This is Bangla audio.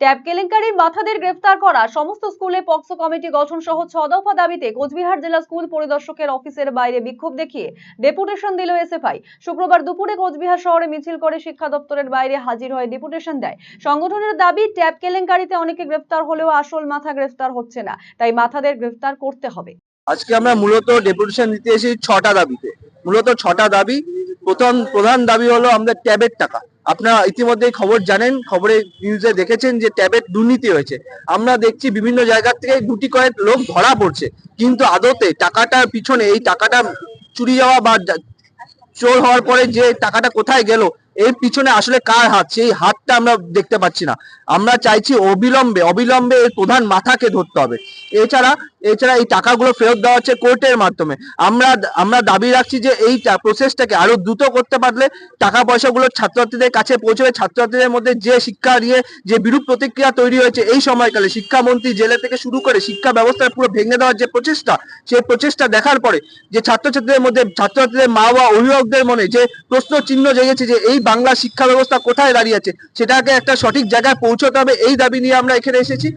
ট্যাব কেলেঙ্কারির মাথাদের গ্রেফতার করা। সমস্ত স্কুলে পক্সো কমিটি গঠন সহ ছ দফা দাবিতে কোচবিহার জেলা স্কুল পরিদর্শকের অফিসের বাইরে বিক্ষোভ দেখিয়ে ডেপুটেশন দিল এসএফআই। শুক্রবার দুপুরে কোচবিহার শহরে মিছিল করে শিক্ষা দপ্তরের বাইরে হাজির হয়ে ডেপুটেশন দেয়। সংগঠনের দাবি, ট্যাব কেলেঙ্কারিতে অনেকে গ্রেফতার হলেও আসল মাথা গ্রেফতার হচ্ছে না। তাই মাথাদের গ্রেফতার করতে হবে। আজকে আমরা মূলত ডেপুটেশন দিতে এসেছি ছটা দাবিতে। মূলত ছটা দাবি। প্রথম, প্রধান দাবি হলো আমাদের ট্যাবের টাকা। আপনারা ইতিমধ্যে খবর জানেন খবরে নিউজে দেখেছেন যে ট্যাবের দুর্নীতি হয়েছে। আমরা দেখছি বিভিন্ন জায়গা থেকে গুটি কয়েক লোক ধরা পড়ছে। কিন্তু আদতে টাকাটার পিছনে এই টাকাটা চুরি যাওয়া বা চোর হওয়ার পরে যে টাকাটা কোথায় গেল এর পিছনে আসলে কার হাত? সেই হাতটা আমরা দেখতে পাচ্ছি না। আমরা চাইছি অবিলম্বে অবিলম্বে এর প্রধান মাথাকে ধরতে হবে। এছাড়া এছাড়া এই টাকাগুলো ফেরত দেওয়া হচ্ছে কোর্টের মাধ্যমে। আমরা আমরা দাবি রাখছি যে এই প্রসেসটাকে আরও দ্রুত করতে পারলে টাকা পয়সাগুলো ছাত্রছাত্রীদের কাছে পৌঁছবে। ছাত্রছাত্রীদের মধ্যে যে শিক্ষা নিয়ে, যে বিরূপ প্রতিক্রিয়া তৈরি হয়েছে এই সময়কালে শিক্ষামন্ত্রী জেলে থেকে শুরু করে শিক্ষা ব্যবস্থা পুরো ভেঙে দেওয়ার যে প্রচেষ্টা, সেই প্রচেষ্টা দেখার পরে যে ছাত্রছাত্রীদের মধ্যে, ছাত্রছাত্রীদের মা বা অভিভাবকদের মনে যে প্রশ্ন চিহ্ন জেগেছে যে এই বাংলা শিক্ষা ব্যবস্থা কোথায় দাঁড়িয়ে আছে? সেটাকে একটা সঠিক জায়গায় পৌঁছতে হবে, এই দাবি নিয়ে আমরা এখানে এসেছি।